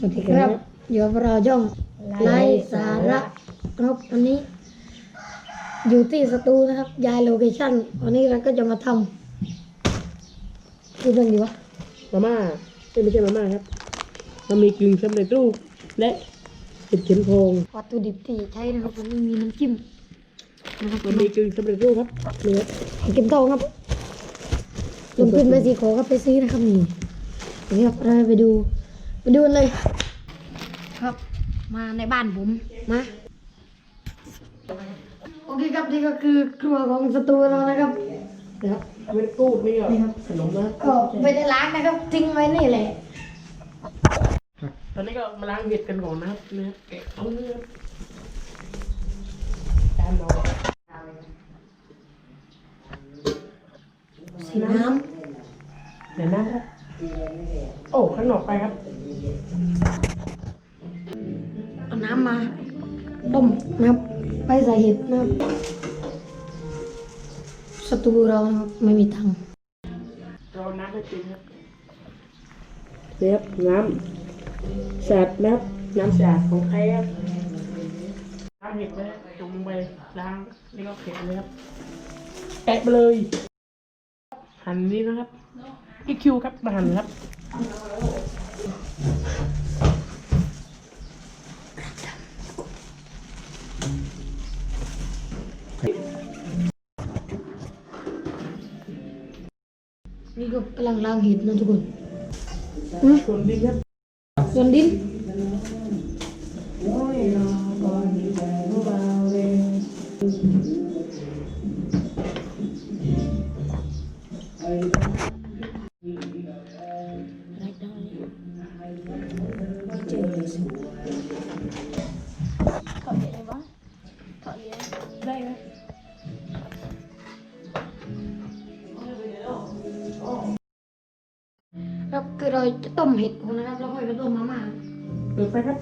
สวัสดีครับอยู่กับเราช่องไล่สาระครับวันนี้ อยู่ที่สตูนะครับย้ายโลเคชั่นวันนี้เราก็จะมาทำคือเป็นดีวะมาม่าเอ้ยไม่ใช่มาม่าครับมันมีกึ่งสำเร็จรูปและเห็ดเข็มทองวัตถุดิบที่ใช้นะครับวันนี้มีน้ำจิ้มนะครับมันมีกึ่งสำเร็จรูปครับนี่ครับเก็บเตาครับลงทุนไปสีขอครับไปซื้อนะครับนี่นี่ครับเราไปดู ไปดูกันเลย ครับ มาในบ้านผมมาโอเคครับนี่ก็คือครัวของสตูเรานะครับนะครับเป็นกูดนี่เหรอนี่ครับขนมนะก็ไม่ได้ล้างนะครับทิ้งไว้นี่แหละตอนนี้ก็มาล้างเห็ดกันก่อนนะครับนี่ครับแกะเอาเนื้อจานเราใส่น้เดี๋ยวนะครับโอ้ข้างนอกไปครับ น้ำมาต้มนะครับไปใส่เห็ดนะครับสตูเรานะครับไม่มีตังค์รอน้ำให้เต็มครับเรียบน้ำสะอาดนะครับน้ำสะอาดของใครครับล้างเห็ดไว้จุ่มไปล้างนี่ก็เผ็ดเลยครับแปะไปเลย หั่นนี่นะครับอีคิวครับมาหั่นครับ นี่ก็กำลังล้าง มเห็ดก่อนนะครับแล้วค่อยไปต้มมาม่าเปิดไฟครับ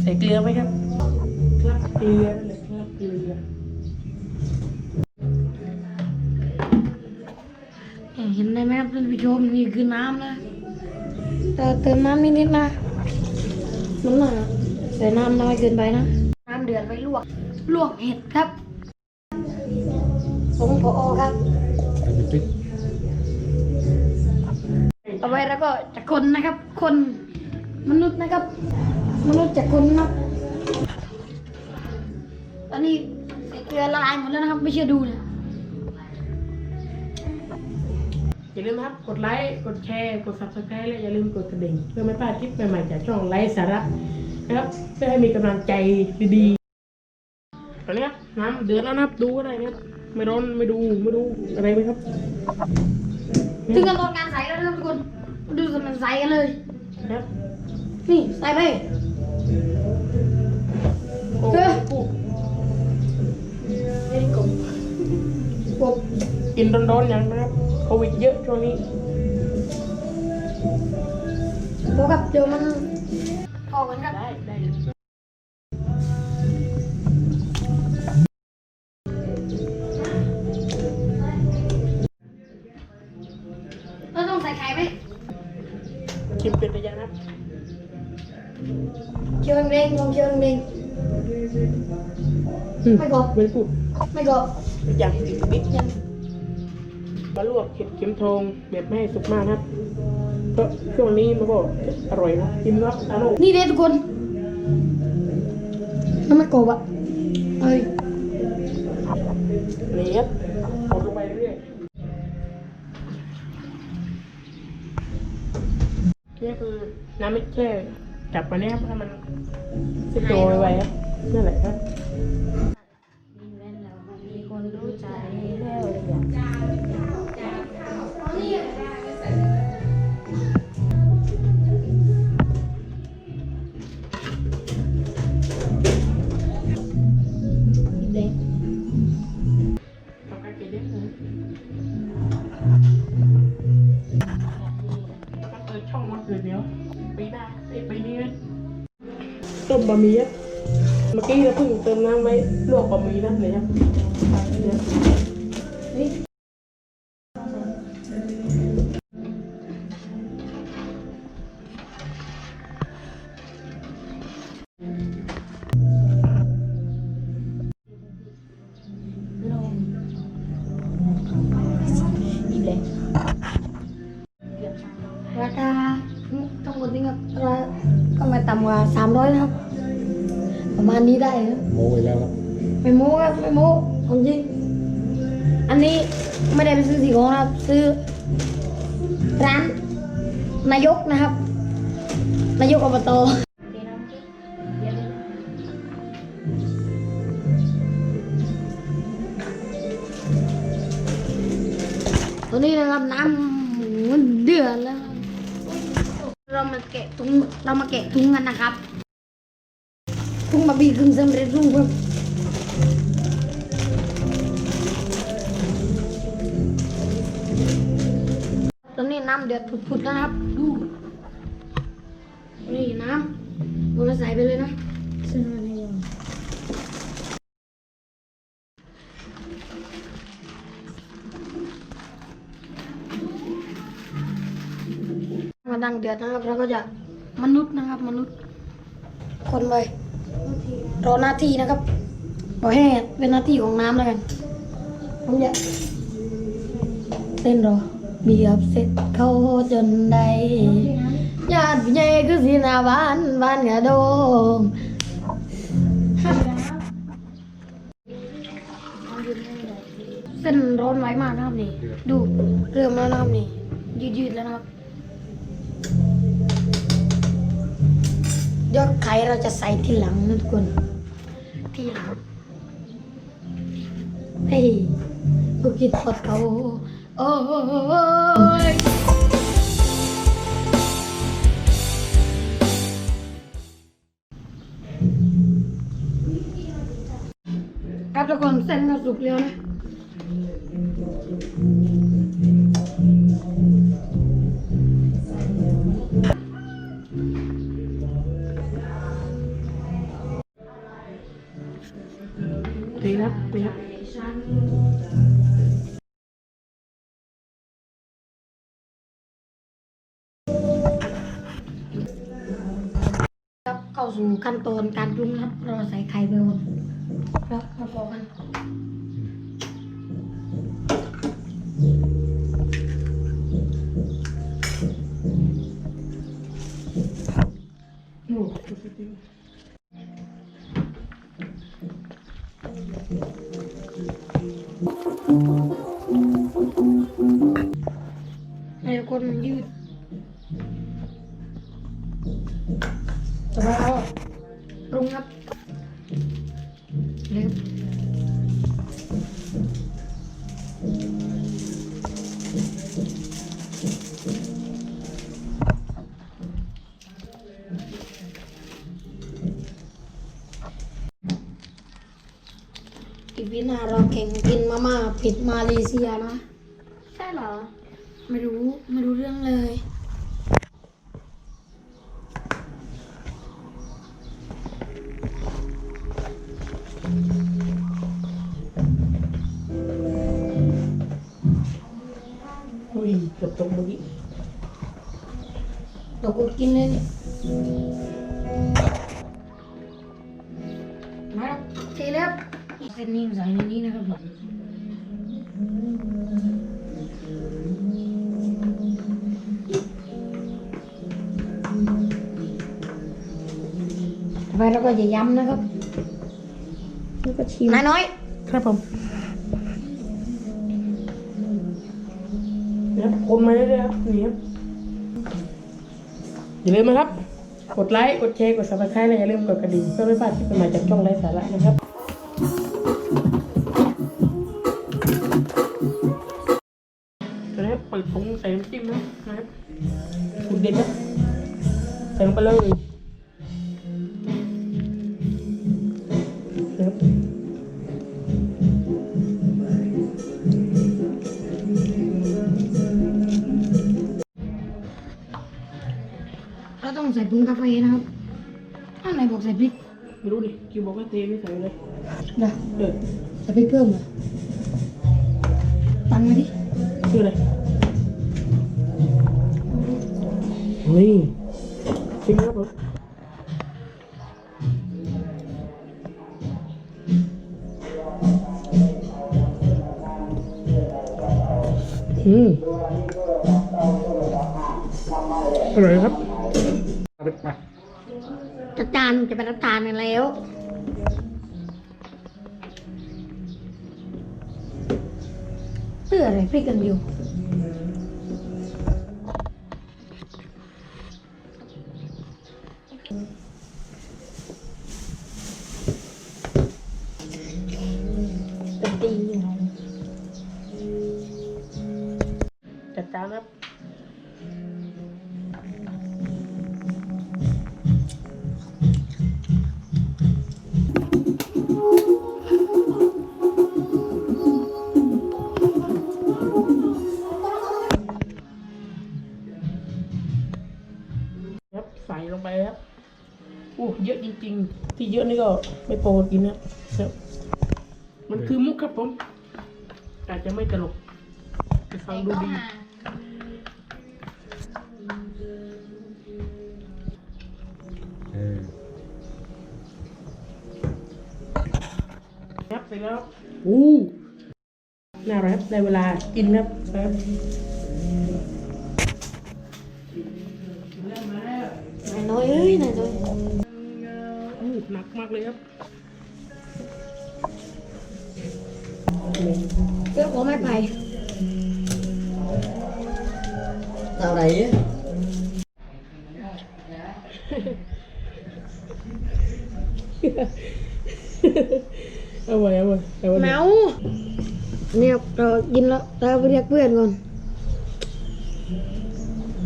ใส่เกลือไหมครับครับเกลือนั่นแหละครับเกลือเห็นได้ไหมครับท่านผู้ชมนี่คือน้ำนะแต่เติมน้ำนิดๆนะน้ำหนักใส่น้ำน้อยเกินไปนะ น้ำเดือดไว้ลวก ลวกเห็ดครับ ผมพอครับต่อไปแล้วก็จะคนนะครับ คนมนุษย์นะครับ มนุษย์จะคนนะครับตอนนี้ใส่เกลือละลายหมดแล้วนะครับ ไม่เชื่อดูนะอย่าลืมนะครับ กดไลค์ กดแชร์ กด subscribe และอย่าลืมกดกระดิ่ง เพื่อไม่พลาดคลิปใหม่ๆจากช่องไลฟ์สาระนะครับ เพื่อให้มีกำลังใจดีๆตอนนี้ครับน้ำเดือดแล้วนะครับ ดูอะไรนะครับ ไม่ร้อนไม่ดูไม่ดูอะไรไหมครับถึงกันตอนงานใส่แล้วนะครับทุกคนมาดูสมันใส่กันเลยนะครับนี่ใส่ไปโอ้เออโหเล่นกบกบกินร้อนๆอย่างนะครับโควิดเยอะช่วงนี้กบครับเดี๋ยวมันพอกันครับได้ได้ ไม่กรอบไม่พูดๆไม่ก็อย่างอีกนิดยังมาลวกเห็ดเข็มทองแบบไม่ให้สุกมากนะครับเพราะช่วงนี้มันก็อร่อยนะกินแล้วอร่อยนี่เด้ทุกคนน้ำไม่กบอะเอ้ยนี่ครับกดลงไปเรื่อยนี่คือน้ำไม่แช่จับมาเนี่ยครับให้มันสิโตไว้ครับนั่นแหละครับ ต้มบะหมี่ครับเมื่อกี้เราเพิ่งเติมน้ำไว้ลวกบะหมี่นะเลยครับเนี่ยเลงอีกเลยราคาทั้งหมดนี่ครับ ราก็ไม่ต่ำกว่าสามร้อยนะครับประมาณนี้ได้ครับโมไปแล้วครับไม่โม้ครับไม่โม้ของจริงอันนี้ไม่ได้ไปซื้อสีของนะครับ ซื้อร้านนายกนะครับ นายกอบตตอนนี้นะครับน้ำมันเดือดแล้วครับเรามาแกะถุงเรามาแกะถุงกันนะครับถุงบะบีกึ่งสำเร็จรูปครับำเดือดผุดๆนะครับ ดู นี่น้ำมันใส่ไปเลยนะใส่ไปเลยมาดังเดือดนะครับแล้วก็จะมนุษย์นะครับ มนุษย์ คนไปรอหน้าที่นะครับปล่อยให้เป็นหน้าที่ของน้ำแล้วกันผมจะเต้นรอ เบียบเสร็จเขาจนได้ญาติพี่ใหญ่คือสีหนาบ้านบ้านกระโดงเส้นร้อนไว้มากนะครับนี่ ดูเริ่มแล้วนะครับนี่ยืดๆแล้วนะครับเดี๋ยวไข่เราจะใส่ทีหลังนะทุกคนทีหลังเฮ้ยกูคิดพอดเขา โอ้ยครับทุกคนเส้นก็สุกแล้วนะดีครับดีครับ สู่ขั้นตอนการปรุงครับเราใส่ไข่ไปก่อนครับมาพอกันโอ้ใกินมาม่าผิดมาเลเซียนะ ใช่เหรอ ไม่รู้ ไม่รู้เรื่องเลย อุ้ยเกือบตกเมื่อกี้เรากดกินเลยนี่มาแล้วเทแล้วเส้นนี้ใส่ในนี้นะครับผม ไปเราก็จะย้ำนะครับ แล้วก็ชิมนายน้อย ครับผม นะครับคนมาเรื่อยๆครับนี่ครับอย่าลืมนะครับ กดไลค์ กดแชร์ กด subscribe และอย่าลืมกดกระดิ่งเพื่อไม่พลาดคลิปใหม่ๆจากช่องไร้สาระนะครับตอนนี้เปิดผงใส่น้ำจิ้มนะนะครับสูตรเด็ดนะใส่ลงไปเลย ใส่ปรุงกาแฟนะครับถ้าไหนบอกใส่พริกไม่รู้ดิคิวบอกว่าเทไม่ใส่เลยเดี๋ยวเดือดใส่พริกเพิ่มเหรอตังค์มาดิชื่ออะไรเฮ้ยจริงครับผมอืมอร่อยครับเอาไปไป จะจานจะไปรับทานกันแล้วเพื่ออะไรพี่กันอยู่ ก็ไม่พอกินนะครับมันคือมุกครับผมอาจจะไม่ตลกแต่ฟังดูดีเออครับเสร็จแล้วอู้น่ารักได้เวลากินครับครับ หนักมากเลยครับเสื้อผมไม่ไปเอาไหนเอาไว้เอาไว้เอาไว้เมาเนี่ยเรากินแล้วเราไปเรียกเพื่อนก่อน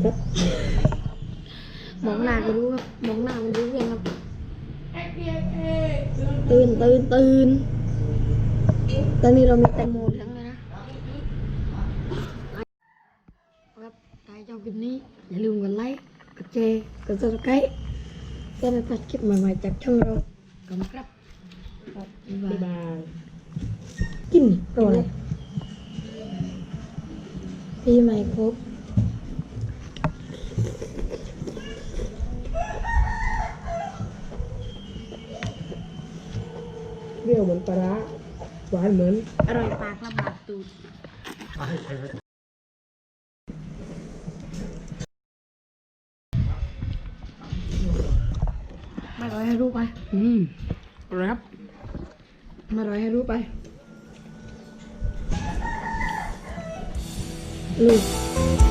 ครับมองหน้าก็รู้ครับมองหน้ามันรู้เพื่อนครับ ตื่นตื่นตื่นตอนนี้เรามีแตงโมเหลืองเลยนะครับถ้าชอบคลิปนี้ อย่าลืมกดไลค์ กดแชร์ กด subscribe เพื่อไม่พลาดคลิปใหม่ๆจากช่องเราขอบคุณครับบ๊ายบายยบายกินตัวอะไรปีใหม่ครบ เปรี้ยวเหมือนปลาร้าหวานเหมือน อร่อยปากลำบากตูดไม่อร่อยให้รู้ไป อืมเอาละครับไม่อร่อยให้รู้ไปลูก